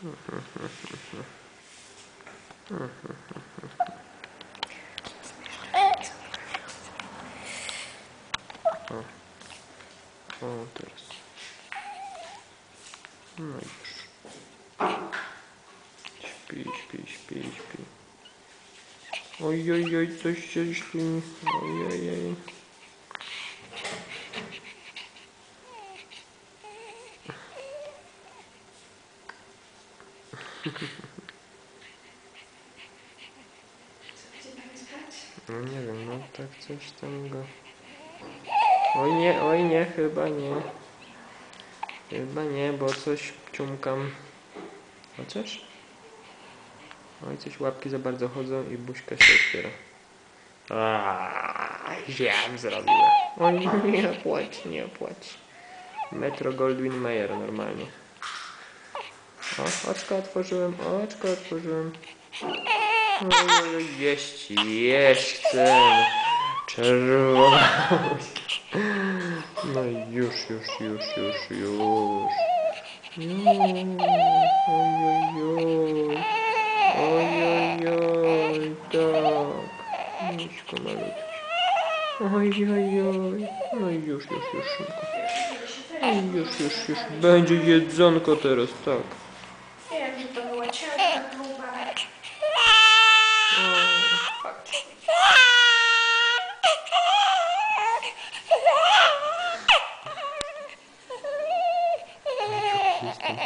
O, teraz. No już. Śpi, śpi, śpi, śpi. Oj, oj, coś się śpi. Oj, No nie wiem, no tak coś tam go... Oj nie, oj nie, chyba nie. Chyba nie, bo coś ciumkam. Chociaż? Oj, coś łapki za bardzo chodzą i buźka się otwiera. Aaaa, źle zrobiłem. Oj, nie płacz, nie płacz. Metro Goldwyn Mayer normalnie. O, oczko otworzyłem, oczko otworzyłem. Oj, oj, jeść, jeść chcę. Czerwona. No już, już, już, już, już. Mm, Oj, oj, oj. Oj, oj, oj, tak. Miśko malutki. Oj, oj, oj. No już, już, już szybko. Oj, już, już, już. Będzie jedzonko teraz, tak. Houston.